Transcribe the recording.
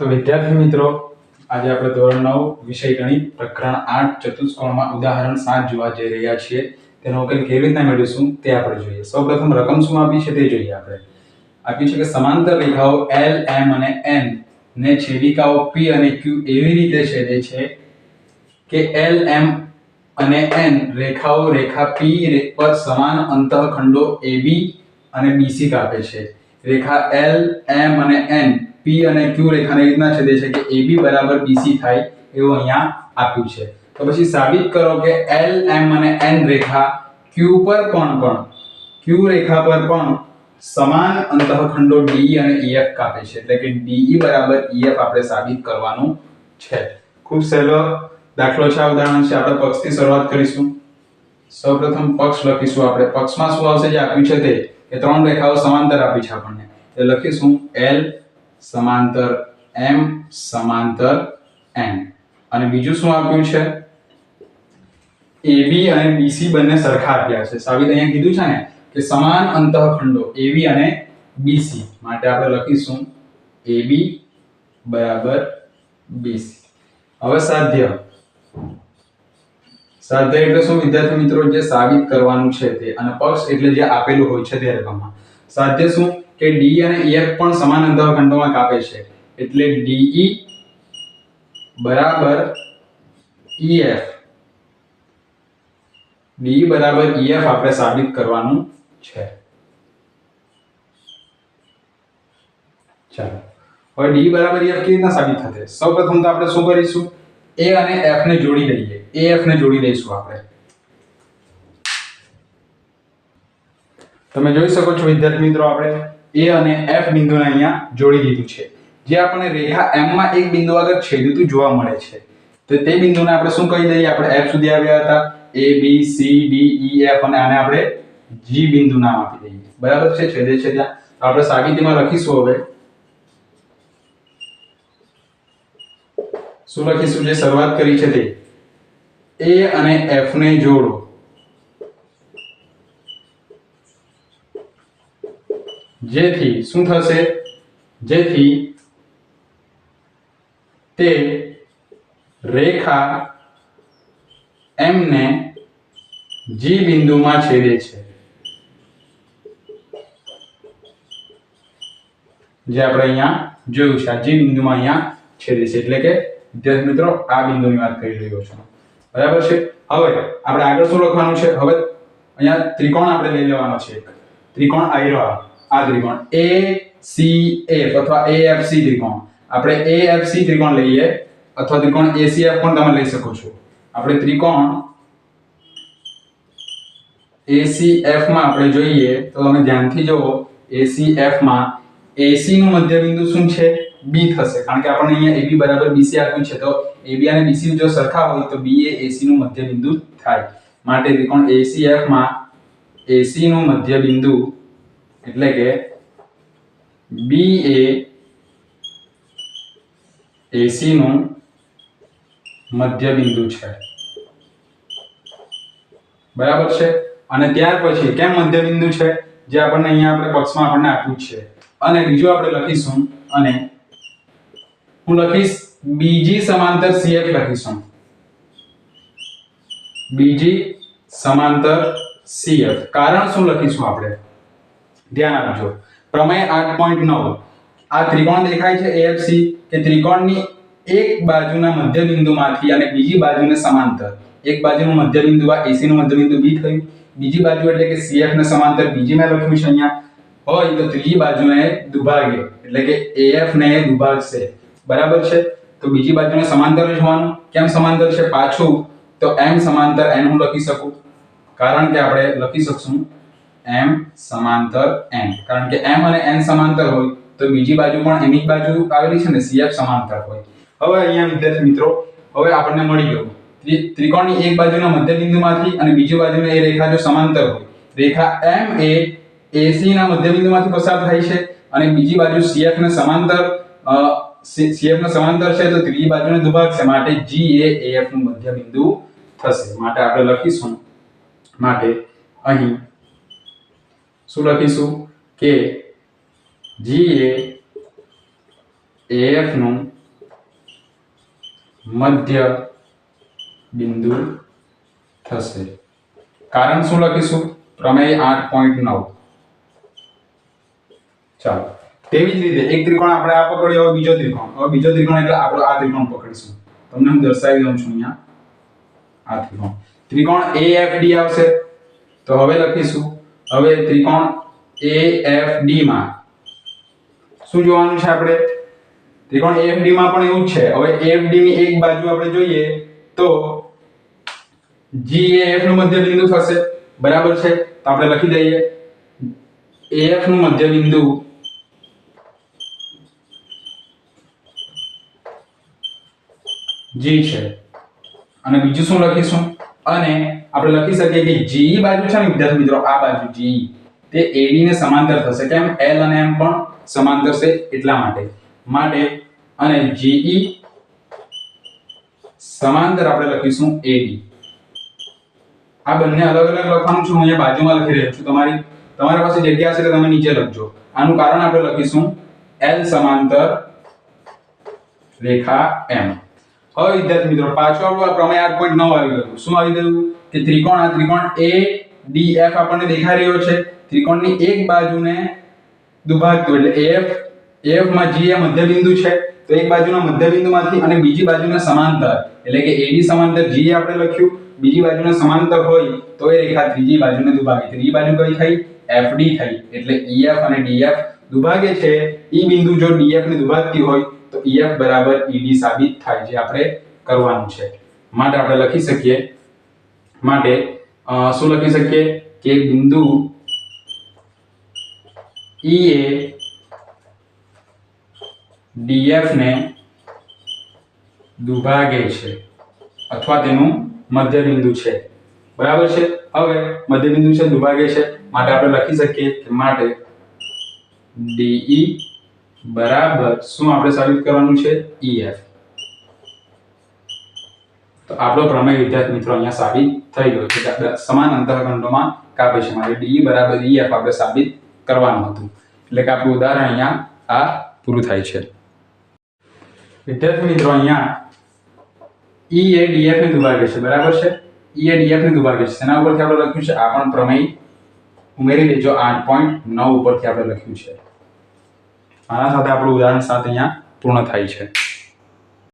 તો વિદ્યાર્થી મિત્રો, આજે આપણે ધોરણ નવ, વિષય ગણિત, પ્રકરણ આઠ ચતુષ્કોણમાં ઉદાહરણ સાત જોવા જઈ રહ્યા છીએ. તેનો ઉકેલ કેવી રીતના મેળવીશું તે આપણે જોઈએ. સૌપ્રથમ રકમ શું આપી છે તે જોઈએ આપણે. આપ્યું છે કે સમાંતર રેખાઓ એલ એમ અને એન ને છેદિકાઓ પી અને ક્યુ એવી રીતે છેદે છે કે એલ એમ અને એન રેખાઓ રેખા પી પર સમાન અંતઃખંડો એબી અને બીસી કાપે છે. રેખા એલ એમ અને N P અને Q રેખાને રીતના છેદે છે કે AB બરાબર BC થાય એવું અહીંયા આપ્યું છે. તો પછી સાબિત કરો કે એલ એમ અને N રેખા Q પર પણ પણ Q રેખા પર પણ સમાન અંતઃખંડો DE અને EF કાપે છે. એટલે કે DE બરાબર EF આપણે સાબિત કરવાનું છે. ખૂબ સહેલો દાખલો છે આ ઉદાહરણ છે. આપણે પક્ષથી શરૂઆત કરીશું. સૌપ્રથમ પક્ષ લખીશું આપણે. પક્ષમાં શું આવશે જે આપ્યું છે તે. કે ત્રણ રેખાઓ સમાંતર આપી છે આપણને. એ લખીશું L સમાંતર એમ સમાંતર એન અને બીજું શું આપ્યું છે? એબી અને બીસી બંને સરખા આપ્યા છે. સાબિત અહીંયા કીધું છે ને કે સમાન અંતઃખંડો એબી અને બીસી માટે આપણે લખીશું એબી બરાબર બીસી હવે સાધ્ય. સાધ્ય એટલે શું? વિદ્યાર્થી મિત્રો, જે સાબિત કરવાનું છે તે અને પક્ષ એટલે જે આપેલું હોય છે તે રકમમાં. સાધ્ય શું? કે ડી અને એફ પણ સમાન અંતઃખંડોમાં કાપે છે. એટલે ડીઈ બરાબર ઈએફ ડી બરાબર ઈએફ આપણે સાબિત કરવાનું છે. ચાલો. હવે ડી બરાબર EF કેવી રીતના સાબિત થશે? સૌપ્રથમ તો આપણે શું કરીશું? એ અને એફ ને જોડી દઈએ. એફ ને જોડી દઈશું આપણે. તમે જોઈ શકો છો વિદ્યાર્થી મિત્રો આપણે. A અને એફ બિંદુને અહીંયા જોડી દીધું છે. જે આપણને રેખા એમમાં એક બિંદુ આગળ છેદતું જોવા મળે છે. તો તે બિંદુને આપણે શું કહી દઈએ? આપણે એફ સુધી આવ્યા હતા. A B C D E F અને આને આપણે જી બિંદુ નામ આપી દઈએ. બરાબર છે? છેદે છે ત્યાં તો આપણે સાબિતીમાં લખીશું હવે. શું લખીશું? જે શરૂઆત કરી છે તે. એ અને એફ ને જોડો. જેથી શું થશે? જેથી તે રેખા એમને જી બિંદુમાં છેદે છે. જે આપણે અહીંયા જોયું છે, આ જી બિંદુમાં અહીંયા છેદે છે. એટલે કે, વિદ્યાર્થી મિત્રો, આ બિંદુની વાત કરી રહ્યો છું. બરાબર છે? હવે આપણે આગળ શું લખવાનું છે? હવે અહીંયા ત્રિકોણ આપણે લઈ લેવાનો છે ત્રિકોણ આયરો આ ત્રિકોણ. એ સી એફ અથવા AFC ત્રિકોણ. આપણે AFC ત્રિકોણ લઈએ અથવા ત્રિકોણ એસીએફ પણ તમે લઈ શકો છો. આપણે ત્રિકોણ ACF માં આપણે જોઈએ તો તમે ધ્યાનથી જુઓ ACF માં AC નું મધ્યબિંદુ શું છે? B થશે. કારણ કે આપણને અહીંયા AB બરાબર BC આપ્યું છે. તો AB અને BC જો સરખા હોય તો B એ AC નું મધ્યબિંદુ થાય. માટે ત્રિકોણ ACF માં AC નું મધ્યબિંદુ એટલે કે બી એ એસી નું મધ્યબિંદુ છે. બરાબર છે? અને ત્યાર પછી કેમ મધ્ય બિંદુ છે? જે આપણને અહીંયા આપણે પક્ષમાં આપણને આપ્યું છે. અને બીજું આપણે લખીશું અને હું લખીશ બીજી સમાંતર CF લખીશું. બીજી સમાંતર CF. કારણ શું લખીશું આપણે? ધ્યાન આપજો. પ્રમેય 8.9 આ ત્રિકોણ દેખાય છે AFC કે ત્રિકોણની એક બાજુના મધ્યબિંદુમાંથી અને બીજી બાજુને સમાંતર. એક બાજુનું મધ્યબિંદુ આ AC નું મધ્યબિંદુ B થયું. બીજી બાજુ એટલે કે CF ને સમાંતર. બીજી મેં લખ્યું છે અહીંયા. હોય તો ત્રીજી બાજુને દુભાગે. એટલે કે AF ને દુભાગશે. બરાબર છે? તો બીજી બાજુને સમાંતર જ હોવાનું. કેમ સમાંતર છે? પાછું તો M સમાંતર N હું લખી શકું? કારણ કે આપણે લખી શકશું M સમાંતર N કારણ કે M અને N સમાંતર હોય, તો બીજી બાજુ પણ એની બાજુ આવેલી છે ને CF સમાંતર હોય. હવે અહીંયા, વિદ્યાર્થી મિત્રો, હવે આપણને મળી ગયું. ત્રિ- ત્રિકોણની એક બાજુના મધ્યબિંદુમાંથી અને બીજી બાજુની એ રેખા જો સમાંતર હોય. રેખા M એ AC ના મધ્યબિંદુમાંથી પસાર થાય છે અને બીજી બાજુ CF ને સમાંતર CF ને સમાંતર છે, તો ત્રીજી બાજુને દુભાગશે માટે G એ AF નું મધ્યબિંદુ થશે. માટે આપણે લખીશું. માટે અહીં શું લખીશું કે G એ એફનું મધ્ય બિંદુ થશે કારણ શું લખીશું પ્રમેય આઠ પોઈન્ટ નવ ચાલો તેવી જ રીતે એક ત્રિકોણ આપણે આ પકડ્યો હવે બીજો ત્રિકોણ હવે બીજો ત્રિકોણ એટલે આપણે આ ત્રિકોણ પકડીશું તમને હું દર્શાવી દઉં છું અહીંયા આ ત્રિકોણ। ત્રિકોણ AFD આવશે, તો હવે લખીશું હવે ત્રિકોણ AFD માં શું જોવાનું છે આપણે? ત્રિકોણ AFD માં પણ એવું જ છે. હવે AFD ની એક બાજુ આપણે જોઈએ તો જી એ F નું મધ્ય બિંદુ થશે. બરાબર છે? તો આપણે લખી દઈએ. AF નું મધ્ય બિંદુ G છે. અને બીજું શું લખીશું? અને આપણે લખી શકીએ કે GE બાજુ છે ને, વિદ્યાર્થી મિત્રો, આ બાજુ GE તે AD ને સમાંતર થશે. કેમ? L અને M પણ સમાંતર છે એટલા માટે. માટે અને GE સમાંતર આપણે લખીશું AD આ બંને અલગ અલગ લખવાનું છું, હું અહીંયા બાજુમાં લખી રહ્યો છું. તમારી તમારી પાસે જગ્યા હશે તો તમે નીચે લખજો. આનું કારણ આપણે લખીશું L સમાંતર રેખા M. હવે વિદ્યાર્થી મિત્રો, પાછો આપણો આ પ્રમેય 8.9 આવી ગયું શું આવી ગયું? કે ત્રિકોણ, આ ત્રિકોણ એ ડી એફ આપણને દેખાઈ રહ્યો છે. ત્રિકોણની એક બાજુને દુભાગતું એટલે એફ એફમાં જી એ મધ્ય બિંદુ છે. તો એક બાજુના મધ્ય બિંદુમાંથી અને બીજી બાજુને સમાંતર. એટલે કે એડી સમાંતર જી આપણે લખ્યું. બીજી બાજુને સમાંતર હોય તો એ રેખા ત્રીજી બાજુને દુભાગે. ત્રીજી બાજુ કઈ થઈ? એફડી થઈ. એટલે ઈએફ અને ડીએફ દુભાગે છે. ઈ બિંદુ જો ડીએફ ને દુભાગતી હોય તો EF બરાબર ED સાબિત થાય જે આપણે કરવાનું છે. માટે આપણે લખી શકીએ, માટે શું લખી શકીએ? કે બિંદુ ઈ એ DF ને દુભાગે છે, અથવા તેનું મધ્ય બિંદુ છે. બરાબર છે? હવે મધ્ય બિંદુ છે, દુભાગે છે. માટે આપણે લખી શકીએ કે માટે DE બરાબર. શું આપણે સાબિત કરવાનું છે? ઈએફ તો આપણો પ્રમેય વિદ્યાર્થી મિત્રો અહીંયા સાબિત થઈ ગયો છે. સમાન અંતરખંડોમાં કાપે છે. મારે ડી બરાબર EF આપણે સાબિત કરવાનું હતું. એટલે કે આપણું ઉદાહરણ અહીંયા આ પૂરું થાય છે. વિદ્યાર્થી મિત્રો અહીંયા ઈ એ ડીએફ ને દુભાગે છે. બરાબર છે? ઈ એ ડીએફ ને દુભાગે છે. તેના ઉપરથી આપણે લખ્યું છે? આ પણ પ્રમેય ઉમેરી દેજો 8.9 ઉપરથી આપણે લખ્યું છે. આના સાથે આપણું ઉદાહરણ સાત અહીંયા પૂર્ણ થાય છે.